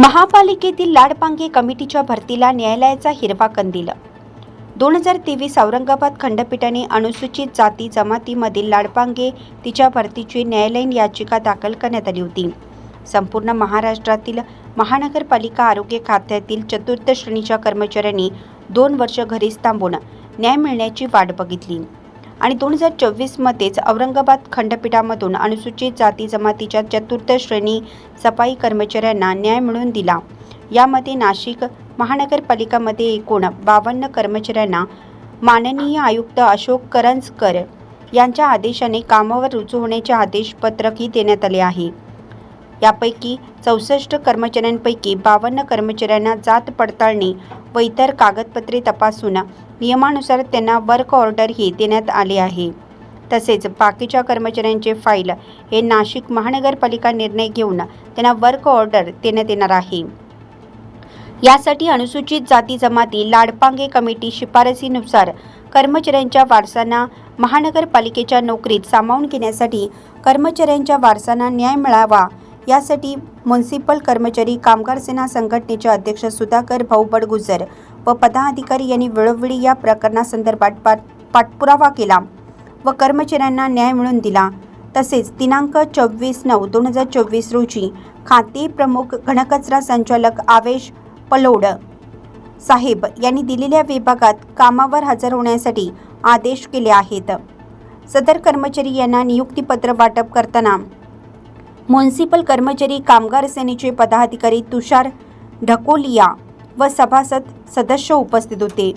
महापालिकेतील लाडपांगे कमिटीच्या भरतीला न्यायालयाचा हिरवा कंदील. दोन हजार तेवीस औरंगाबाद खंडपीठाने अनुसूचित जाती जमातीमधील लाडपांगे तिच्या भरतीची न्यायालयीन याचिका दाखल करण्यात आली होती. संपूर्ण महाराष्ट्रातील महानगरपालिका आरोग्य खात्यातील चतुर्थ श्रेणीच्या कर्मचाऱ्यांनी दोन वर्ष घरीच थांबून न्याय मिळण्याची वाट बघितली. आणि दोन हजार चोवीसमध्येच औरंगाबाद खंडपीठामधून अनुसूचित जाती जमातीच्या चतुर्थ श्रेणी सफाई कर्मचाऱ्यांना न्याय मिळवून दिला. यामध्ये नाशिक महानगरपालिकामध्ये एकूण बावन्न कर्मचाऱ्यांना माननीय आयुक्त अशोक करंजकर यांच्या आदेशाने कामावर रुजू होण्याचे आदेश पत्रकही देण्यात आले आहे. यापैकी चौसष्ट कर्मचाऱ्यांपैकी बावन्न कर्मचाऱ्यांना जात पडताळणी व इतर कागदपत्रे तपासून नियमानुसार त्यांना वर्क ऑर्डरही देण्यात आले आहे. तसेच बाकीच्या कर्मचाऱ्यांचे फाईल हे नाशिक महानगरपालिका निर्णय घेऊन त्यांना वर्क ऑर्डर देण्यात येणार आहे. यासाठी अनुसूचित जाती जमाती लाडपांगे कमिटी शिफारसीनुसार कर्मचाऱ्यांच्या वारसांना महानगरपालिकेच्या नोकरीत सामावून घेण्यासाठी कर्मचाऱ्यांच्या वारसांना न्याय मिळावा यासाठी म्युन्सिपल कर्मचारी कामगार सेना संघटनेचे अध्यक्ष सुधाकर भाऊबड गुजर व पदाधिकारी यांनी वेळोवेळी या प्रकरणासंदर्भात पाठ पाठपुरावा केला व कर्मचाऱ्यांना न्याय मिळवून दिला. तसेच दिनांक चोवीस नऊ दोन हजार चोवीस रोजी खाते प्रमुख घनकचरा संचालक आवेश पलोड साहेब यांनी दिलेल्या विभागात कामावर हजर होण्यासाठी आदेश केले आहेत. सदर कर्मचारी यांना नियुक्तीपत्र वाटप करताना म्युन्सिपल कर्मचारी कामगार सेनेचे पदाधिकारी तुषार ढकोलिया व सभासद सदस्य उपस्थित होते.